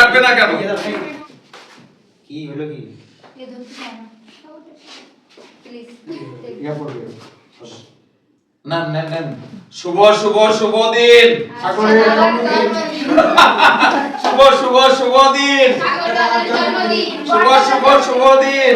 কাটবে না কেন? কি হলো কি? না। প্লিজ না না না শুভ শুভ শুভ দিন। শুভ শুভ শুভ দিন। শুভ শুভ শুভ দিন।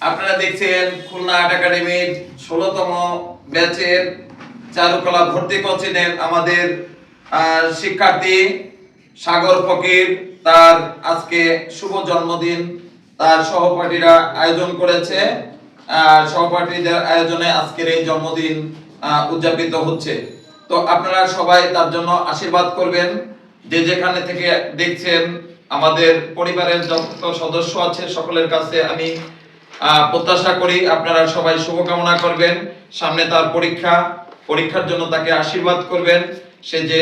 আপনারা দেখছেন খুলনা আর্ট একাডেমির ষোলোতম ব্যাচের চারুকলা ভর্তি কোচিংয়ের আমাদের আহ, শিক্ষার্থী সাগর ফকির তার আজকে শুভ জন্মদিন। তার সহপাঠীরা আয়োজন করেছে। আহ, সহপাঠীদের আয়োজনে আজকের এই জন্মদিন উদযাপিত হচ্ছে। তো আপনারা সবাই তার জন্য আশীর্বাদ করবেন। যে যেখানে থেকে দেখছেন আমাদের পরিবারের যত সদস্য আছে সকলের কাছে আমি প্রত্যাশা করি আপনারা সবাই শুভকামনা করবেন। সামনে তার পরীক্ষা। পরীক্ষার জন্য তাকে আশীর্বাদ করবেন। সে যে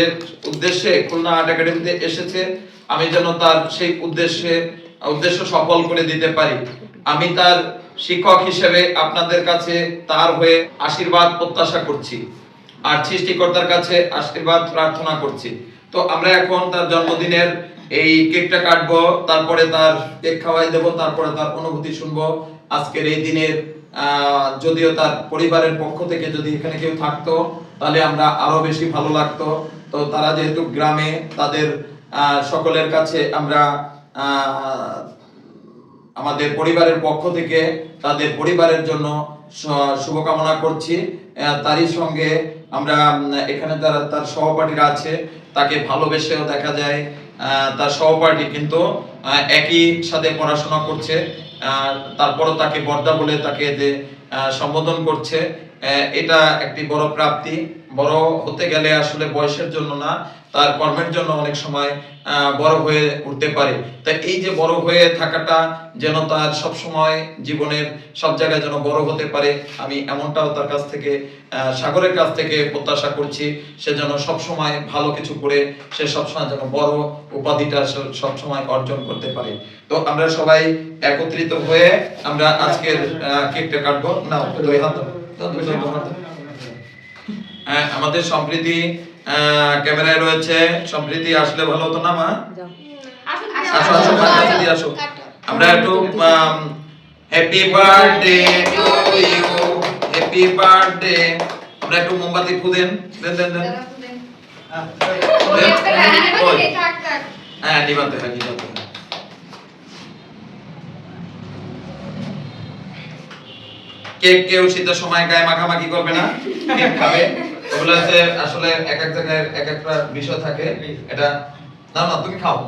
উদ্দেশ্যে খুলনা আর্ট একাডেমিতে এসেছে, আমি যেন তার সেই উদ্দেশ্যে, উদ্দেশ্য সফল করে দিতে পারি। আমি তার শিক্ষক হিসেবে আপনাদের কাছে তার হয়ে আশীর্বাদ প্রত্যাশা করছি। আর সৃষ্টিকর্তার কাছে আশীর্বাদ প্রার্থনা করছি। তো আমরা এখন তার জন্মদিনের এই কেকটা কাটবো, তারপরে তার কেক খাওয়াই দেবো, তারপরে তার অনুভূতি শুনব। আজকের এই দিনের যদিও তার পরিবারের পক্ষ থেকে যদি এখানে কেউ থাকতো তাহলে আমরা আরও বেশি ভালো লাগতো। তো তারা যেহেতু গ্রামে, তাদের সকলের কাছে আমরা আমাদের পরিবারের পক্ষ থেকে তাদের পরিবারের জন্য শুভকামনা করছি। তারই সঙ্গে আমরা এখানে তার তার সহপাঠীরা আছে, তাকে ভালোবেসেও দেখা যায়। তার সহপাঠী কিন্তু একই সাথে পড়াশোনা করছে। তারপরও তাকে বর্দা বলে তাকে সম্বোধন করছে। এটা একটি বড় প্রাপ্তি। বড় হতে গেলে আসলে বয়সের জন্য না, তার কর্মের জন্য অনেক সময় বড় হয়ে উঠতে পারে। তাই এই যে বড় হয়ে থাকাটা যেন তার সব সময় জীবনের সব জায়গায় যেন বড় হতে পারে, আমি এমনটাও তার কাছ থেকে সাগরের কাছ থেকে প্রত্যাশা করছি। সে যেন সব সময় ভালো কিছু করে, সে সব সময় যেন বড় উপাধিটা সব সময় অর্জন করতে পারে। তো আমরা সবাই একত্রিত হয়ে আমরা আজকের কেকটা কাটবো। না দুই হাত হ্যাঁ, আমাদের সম্প্রীতি ক্যামেরায় রয়েছে। সম্প্রীতি আসলে ভালো হতো না মা? আসো আসো মা কাছে দিয়ে আসো। আমরা একটু happy birthday to you happy birthday আমরা একটু মোমবাতি ফুদেন দেন। দেন দেন হ্যাঁ নিবাতে হয় নিবাতে কেক কেউ শীতের সময় গায়ে মাখামাখি করবে না, কেক খাবে। ওগুলো হচ্ছে আসলে এক এক জায়গায় এক একটা বিষয় থাকে। এটা, না না, তুমি খাও।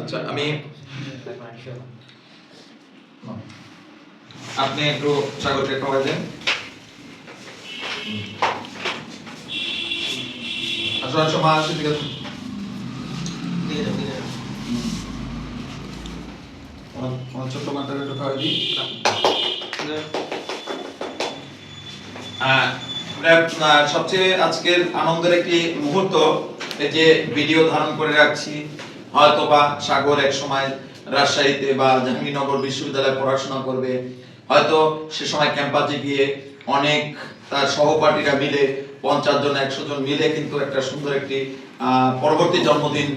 আচ্ছা আমি আপনি একটু সাগরকে খাওয়া দেন। আসো আসো মা আসো ঠিক আছে ছোট্ট মাটাকে একটু খাওয়াই দিই সবচেয়ে আজকের আনন্দের একটি মুহূর্ত এই যে ভিডিও ধারণ করে রাখছি হয়তো বা সাগর এক সময় রাজশাহীতে বা জাহাঙ্গীরনগর বিশ্ববিদ্যালয়ে পড়াশোনা করবে হয়তো সে সময় ক্যাম্পাসে গিয়ে অনেক তার সহপাঠীরা মিলে পঞ্চাশ জন, একশো জন মিলে কিন্তু একটা সুন্দর একটি পরবর্তী জন্মদিন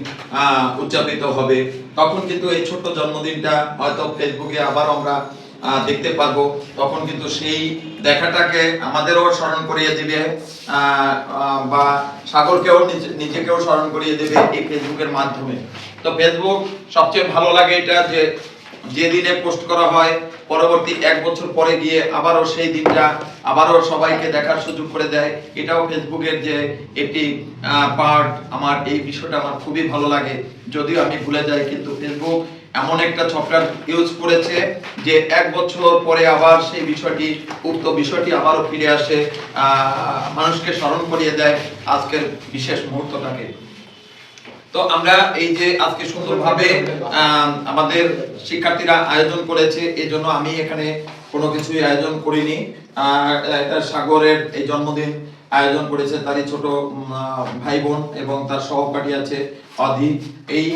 উদযাপিত হবে। তখন কিন্তু এই ছোট্ট জন্মদিনটা হয়তো ফেসবুকে আবার আমরা দেখতে পারব। তখন কিন্তু সেই দেখাটাকে আমাদেরও স্মরণ করিয়ে দিবে বা সাগরকেও নিজে- নিজেকেও স্মরণ করিয়ে দেবে এই ফেসবুকের মাধ্যমে। তো ফেসবুক সবচেয়ে ভালো লাগে এটা যে যে দিনে পোস্ট করা হয় পরবর্তী এক বছর পরে গিয়ে আবারও সেই দিনটা আবারও সবাইকে দেখার সুযোগ করে দেয়। এটাও ফেসবুকের যে একটি পার্ট আমার এই বিষয়টা আমার খুবই ভালো লাগে। যদিও আমি ভুলে যাই, কিন্তু ফেসবুক এমন একটা সফটওয়্যার ইউজ করেছে যে এক বছর পরে আবার সেই বিষয়টি, উক্ত বিষয়টি আবারও ফিরে আসে মানুষকে স্মরণ করিয়ে দেয় আজকের বিশেষ মুহূর্তটাকে। তো আমরা এই যে আজকে সুন্দরভাবে আম, আমাদের শিক্ষার্থীরা আয়োজন করেছে এই জন্য আমি এখানে কোনো কিছুই আয়োজন করিনি। এটা সাগরের এই জন্মদিন আয়োজন করেছে তারই ছোট ভাই বোন এবং তার সহপাঠী আছে অধি। এই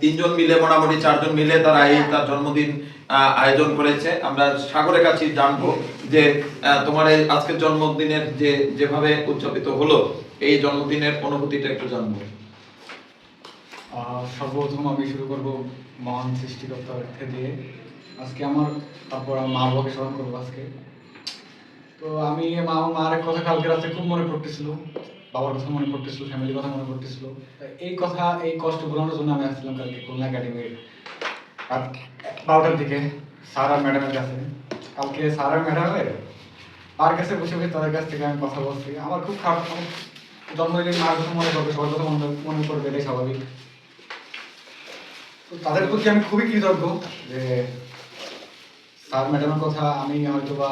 তিনজন মিলে মোটামুটি চারজন মিলে তারা এই তার জন্মদিন আয়োজন করেছে। আমরা সাগরের কাছে জানব যে তোমার এই আজকের জন্মদিনের যে যেভাবে উদযাপিত হলো এই জন্মদিনের অনুভূতিটা একটু জানব। সর্বপ্রথম আমি শুরু করব মহান সৃষ্টিকর্তার দিয়ে। আজকে আমার, তারপর মা বাবাকে স্মরণ করব আজকে। তো আমি মা, মার কথা কালকে রাতে খুব মনে পড়তেছিল। বাবার কথা মনে পড়তেছিল ফ্যামিলির কথা মনে পড়তেছিল। এই কথা, এই কষ্ট ভোলানোর জন্য আমি আসছিলাম কালকে খুলনা একাডেমির বারোটার দিকে আর ম্যাডামের কাছে। কালকে আর ম্যাডামের তার কাছে বসে বসে তাদের কাছ থেকে আমি কথা বলছি। আমার খুব খারাপ জন্মদিন মার কথা মনে করবে সবার কথা মনে মনে করবে এটাই স্বাভাবিক। তাদের প্রতি আমি খুবই কৃতজ্ঞ যে স্যার ম্যাডামের কথা আমি হয়তো বা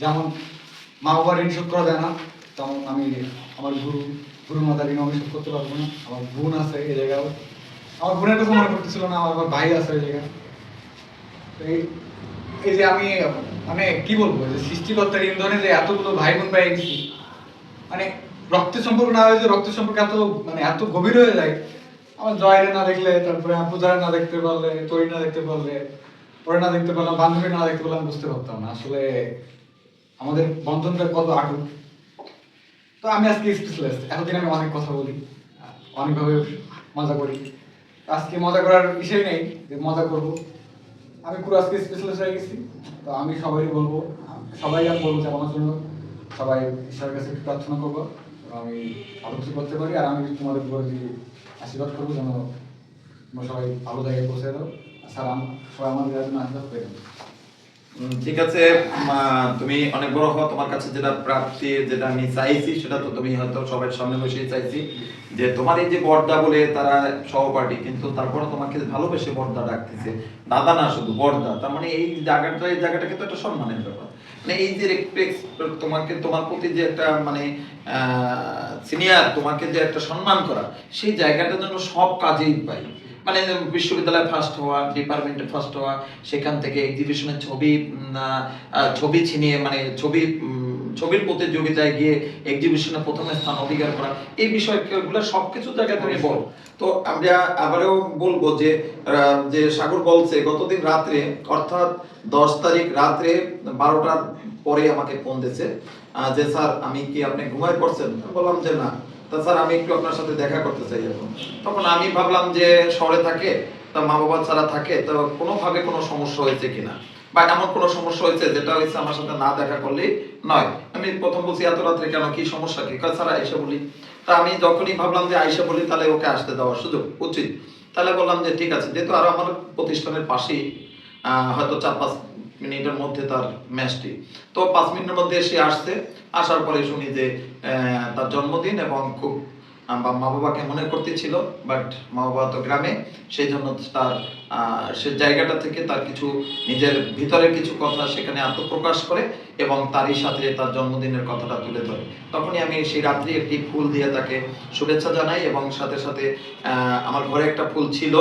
যেমন মা বাবা ঋণ শোধ করা যায় না, তেমন আমি আমার গুরু গুরু মাতার ঋণ আমি শোধ করতে পারব না। আমার বোন আছে এই জায়গাও আমার বোনের কথা মনে পড়তেছিল না, আমার আবার ভাই আছে এই জায়গায়। এই এই যে আমি মানে কি বলব, যে সৃষ্টিকর্তার ইন্ধনে যে এতগুলো ভাই বোন পেয়ে গেছি মানে রক্তের সম্পর্ক না হয়ে যে রক্তের সম্পর্ক এত মানে এত গভীর হয়ে যায় আমার জয়ের না দেখলে, তারপরে পূজারে না দেখতে পারলে তরি না দেখতে পারলে, পরে না দেখতে পারলাম বান্ধবী না দেখতে পারলাম, বুঝতে পারতাম না। আসলে আমাদের বন্ধনটা কত আটক। তো আমি আজকে স্পেশালিস্ট এতদিন আমি অনেক কথা বলি, অনেকভাবে মজা করি। আজকে মজা করার বিষয় নেই, যে মজা করব। আমি পুরো আজকে স্পেশালিস্ট হয়ে গেছি। তো আমি সবাই বলব, সবাই আমি বলব যে আমার জন্য সবাই ঈশ্বরের কাছে একটু প্রার্থনা করব। আমি ভালো কিছু করতে পারি। আর আমি তোমাদের উপরে আশীর্বাদ করব যেন সবাই ভালো জায়গায় পৌঁছে দাও স্যার সবাই আমাদের জন্য আশীর্বাদ দেবো ঠিক আছে তুমি অনেক বড় হও, তোমার কাছে যেটা প্রাপ্তি, যেটা আমি চাইছি, সেটা তো তুমি হয়তো সবার সামনে বসে চাইছি, যে তোমার এই যে বর্দা বলে তারা সহপাঠী, কিন্তু তারপরে তোমাকে ভালোবেসে বর্দা ডাকতেছে। দাদা না শুধু বর্দা, তার মানে এই জায়গাটা এই জায়গাটা কিন্তু একটা সম্মানের ব্যাপার। মানে এই যে তোমাকে, তোমার প্রতি যে একটা মানে সিনিয়র তোমাকে যে একটা সম্মান করা, সেই জায়গাটার জন্য সব কাজেই পাই মানে বিশ্ববিদ্যালয়ে ফার্স্ট হওয়া ডিপার্টমেন্টে ফার্স্ট হওয়া, সেখান থেকে এক্সিবিশনের ছবি ছবি ছিনিয়ে মানে ছবি ছবির প্রতিযোগিতায় গিয়ে এক্সিবিশনে প্রথমে স্থান অধিকার করা। এই বিষয়গুলো সবকিছু জায়গায় তুমি বল। তো আমরা আবারও বলব যে যে সাগর বলছে গতদিন রাত্রে অর্থাৎ দশ তারিখ রাত্রে বারোটার পরে আমাকে ফোন দিয়েছে যে স্যার আমি কি আপনি ঘুমায় পড়ছেন? বললাম যে না। তা স্যার আমি একটু আপনার সাথে দেখা করতে চাই এখন। তখন আমি ভাবলাম যে শহরে থাকে তা মা বাবা ছাড়া থাকে তো কোনোভাবে কোনো সমস্যা হয়েছে কিনা? বা এমন কোনো সমস্যা হয়েছে, যেটা হয়েছে আমার সাথে না দেখা করলেই নয়। আমি প্রথম বলছি, এত রাত্রে কেন? কি সমস্যা? কি স্যার আইসা বলি। তা আমি যখনই ভাবলাম যে আইসা বলি, তাহলে ওকে আসতে দেওয়ার সুযোগ, উচিত। তাহলে বললাম যে, ঠিক আছে। যেহেতু আরও আমার প্রতিষ্ঠানের পাশেই হয়তো চার পাঁচ মিনিটের মধ্যে তার ম্যাচটি। তো পাঁচ মিনিটের মধ্যে সে আসছে। আসার পরে শুনি যে তার জন্মদিন এবং খুব বা মা বাবাকে মনে করতে ছিল বাট মা বাবা তো গ্রামে সেই জন্য তার সে জায়গাটা থেকে তার কিছু নিজের ভিতরের কিছু কথা সেখানে আত্মপ্রকাশ করে এবং তারই সাথে তার জন্মদিনের কথাটা তুলে ধরে। তখনই আমি সেই রাত্রি একটি ফুল দিয়ে তাকে শুভেচ্ছা জানাই এবং সাথে সাথে আমার ঘরে একটা ফুল ছিল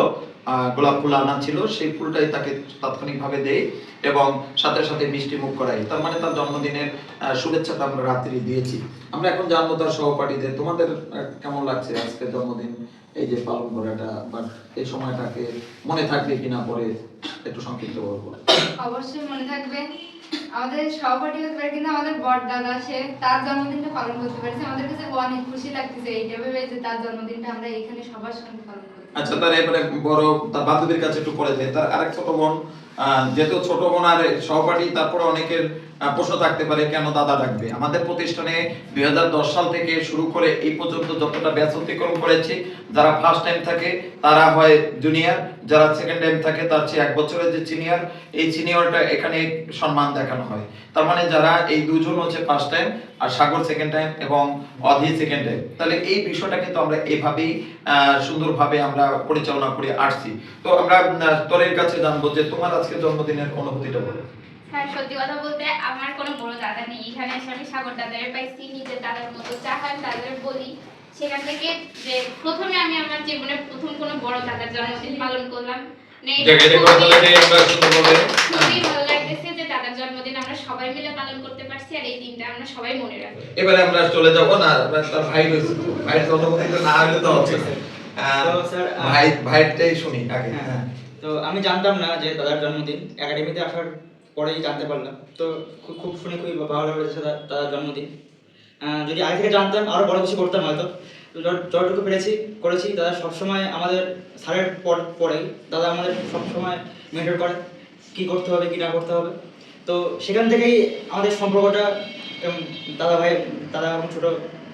গোলাপ ফুল আনা ছিল, সেই ফুলটাই তাকে তাৎক্ষণিকভাবে দেই এবং সাথে সাথে মিষ্টি মুখ করাই। তার মানে তার জন্মদিনের শুভেচ্ছাটা আমরা রাত্রি দিয়েছি। আমরা এখন জানব তার সহপাঠীদের, তোমাদের কেমন লাগছে আজকের জন্মদিন? এই যে পালন করাটা বা এই সময়টাকে মনে থাকবে কিনা পরে একটু সংক্ষিপ্ত বলব। অবশ্যই মনে থাকবে। আমাদের সহপাঠী হতে পারে কিন্তু আমাদের বড় দাদা সে তার জন্মদিনটা পালন করতে পারছে আমাদের কাছে অনেক খুশি লাগতেছে এইটা ভেবে যে তার জন্মদিনটা আমরা এখানে সবার সঙ্গে পালন করি আচ্ছা তার এবারে বড় তার বান্ধবীর কাছে একটু পড়ে যায় তার আরেক ছোট বোন যেহেতু ছোট বোন আর সহপাঠী, তারপরে অনেকের প্রশ্ন থাকতে পারে, কেন দাদা ডাকবে? আমাদের প্রতিষ্ঠানে দুই সাল থেকে শুরু করে এই পর্যন্ত যতটা ব্যাচ অতিক্রম করেছি, যারা ফার্স্ট টাইম থাকে, তারা হয় জুনিয়র যারা সেকেন্ড টাইম থাকে, তার চেয়ে এক বছরের যে সিনিয়র এই সিনিয়রটা এখানে সম্মান দেখানো হয়। তার মানে যারা এই দুজন হচ্ছে ফার্স্ট টাইম আর সাগর সেকেন্ড টাইম এবং অধি সেকেন্ড টাইম তাহলে এই বিষয়টা কিন্তু আমরা এভাবেই সুন্দরভাবে আমরা পরিচালনা করে আসছি। তো আমরা তোরের কাছে জানব যে তোমার আজকে জন্মদিনের অনুভূতিটা বলো। হ্যাঁ সত্যি কথা বলতে আমার কোনো বড় দাদা নেই। এখানে এসে আমি সাগর দাদারে পাইছি নিজের দাদার মতো চাহান দাদার বলি। সেখান থেকে যে প্রথমে আমি আমার জীবনে প্রথম কোনো বড় দাদার জন্মদিন পালন করলাম। মানে খুবই- ভালো লাগতেছে যে দাদার জন্মদিন আমরা সবাই মিলে পালন করতে পারছি আর এই দিনটা আমরা সবাই মনে রাখব এবারে আমরা চলে যাব না আপনার তার ভাই রয়েছে ভাইয়ের অনুমতিটা না হলে তো হচ্ছে ভাই ভাইয়েরটাই শুনি আগে হ্যাঁ, হ্যাঁ। তো আমি জানতাম না যে দাদার জন্মদিন একাডেমিতে আসার পরেই জানতে পারলাম। তো খুব খুব শুনে খুবই ভালো লেগেছে দাদা- দাদার জন্মদিন। যদি আগে থেকে জানতাম, আরও বড় কিছু করতাম হয়তো। যতটুকু পেরেছি, করেছি। দাদা সবসময় আমাদের স্যারের পর, পরেই দাদা আমাদের সবসময় মেনটেন করে কি করতে হবে, কি না করতে হবে। তো সেখান থেকেই আমাদের সম্পর্কটা দাদা ভাই, দাদা এবং ছোট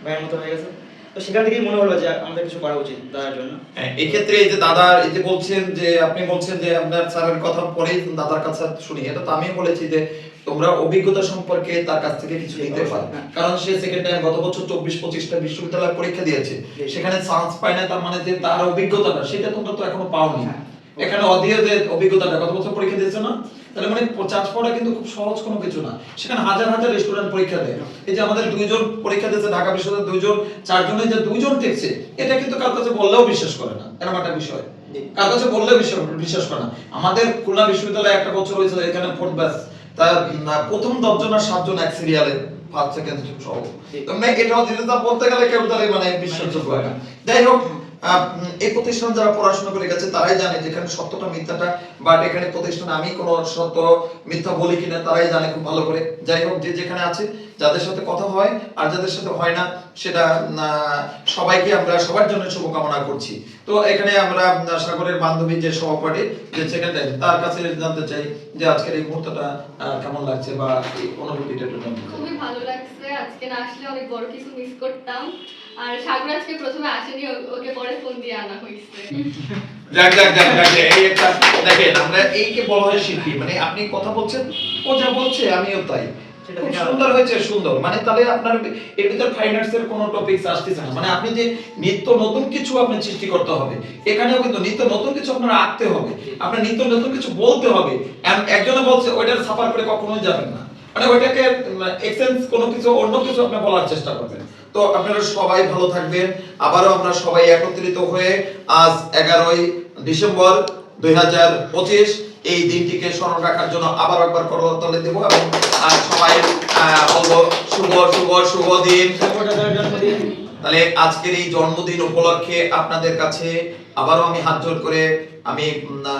ভাইয়ের মতো হয়ে গেছে। তো সেখান থেকেই মনে হলো যে আমাদের কিছু করা উচিত দাদার জন্য। হ্যাঁ, এক্ষেত্রে এই যে দাদা এই যে বলছেন যে আপনি বলছেন যে আপনার স্যারের কথা পরেই দাদার কাছে শুনি এটা তো আমি বলেছি যে তোমরা অভিজ্ঞতা সম্পর্কে তার কাছ থেকে কিছু নিতে পারো। হ্যাঁ। কারণ সে সেকেন্ড টাইম গত বছর চব্বিশ পঁচিশটা বিশ্ববিদ্যালয় পরীক্ষা দিয়েছে। সেখানে চান্স পায় না তার মানে যে তার অভিজ্ঞতাটা সেটা তোমরা তো এখনও পাওনি। হ্যাঁ। এখানে অধীর যে অভিজ্ঞতাটা গত বছর পরীক্ষা দিয়েছে না? তাহলে মানে চান্স পাওয়াটা কিন্তু খুব সহজ কোনো কিছু না। সেখানে হাজার হাজার স্টুডেন্ট পরীক্ষা দেয়। এই যে আমাদের দুইজন পরীক্ষা দিয়েছে ঢাকা বিশ্ববিদ্যালয়ের দুইজন, চারজনের যে দুইজন টেকছে এটা কিন্তু কার কাছে বললেও বিশ্বাস করে না। এরকম একটা বিষয়। কার কাছে বললে বিশ্বাস করে না। আমাদের খুলনা বিশ্ববিদ্যালয়ে একটা বছর হয়েছে এখানে ফোর্থ ব্যাচ তার প্রথম দশজন আর সাতজন এক সিরিয়ালে ফার্স্ট সেকেন্ড সহ মানে এটাও তা বলতে গেলে কেউ তাহলে মানে বিশ্বাসযোগ্য হয় না। যাই হোক এই প্রতিষ্ঠান যারা পড়াশোনা করে গেছে, তারাই জানে যেখানে সত্যটা মিথ্যাটা বাট এখানে প্রতিষ্ঠানে আমি কোনো সত্য মিথ্যা বলি কিনা, তারাই জানে খুব ভালো করে। যাই হোক, যে যেখানে আছে যাদের সাথে কথা হয় আর যাদের সাথে হয় না সেটা সবাইকে আমরা সবার জন্য শুভকামনা করছি। তো এখানে আমরা সাগরের বান্ধবী যে সহপাঠী যে সেকেন্ড তার কাছে জানতে চাই যে আজকের এই মুহূর্তটা কেমন লাগছে বা এই অনুভূতিটা একটু। খুবই ভালো লাগছে। আজকে না আসলে অনেক বড় কিছু মিস করতাম। আর সাগর আজকে প্রথমে আসেনি ওকে পরে ফোন দিয়ে আনা হয়েছে। যাক যাক যাক যাক এই একটা দেখেন আমরা এইকে বলা হয় শিল্পী। মানে আপনি কথা বলছেন ও যা বলছে আমিও তাই। খুব সুন্দর হয়েছে, সুন্দর। মানে তাহলে আপনার এর ভিতর ফাইন আর্টস এর কোনো টপিকস আসতেছে না। মানে আপনি যে নিত্য নতুন কিছু আপনি সৃষ্টি করতে হবে, এখানেও কিন্তু নিত্য নতুন কিছু আপনার আঁকতে হবে, আপনার নিত্য নতুন কিছু বলতে হবে। একজনে বলছে, ওইটার সাফার করে কখনোই যাবেন না। মানে ওইটাকে এক্সেন্স কোনো কিছু, অন্য কিছু আপনি বলার চেষ্টা করবেন। তো আপনারা সবাই ভালো থাকবেন। আবারও আমরা সবাই একত্রিত হয়ে আজ এগারোই ডিসেম্বর দুই হাজার পঁচিশ এই দিনটিকে স্মরণ রাখার জন্য আবার একবার করতলে দেবো এবং আহ, সবাই বলব শুভ শুভ শুভ দিন। তাহলে আজকের এই জন্মদিন উপলক্ষে আপনাদের কাছে আবারও আমি হাত জোর করে আমি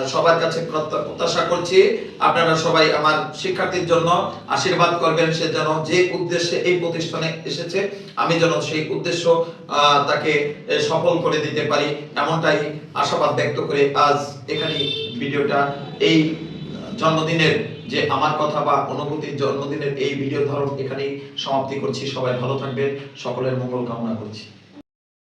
সবার কাছে প্রত্যাশা করছি আপনারা সবাই আমার শিক্ষার্থীর জন্য আশীর্বাদ করবেন সে যেন যে উদ্দেশ্যে এই প্রতিষ্ঠানে এসেছে আমি যেন সেই উদ্দেশ্য তাকে সফল করে দিতে পারি এমনটাই আশাবাদ ব্যক্ত করে আজ এখানে ভিডিওটা এই জন্মদিনের যে আমার কথা বা অনুভূতির জন্মদিনের এই ভিডিও ধরুন এখানেই সমাপ্তি করছি। সবাই ভালো থাকবেন। সকলের মঙ্গল কামনা করছি।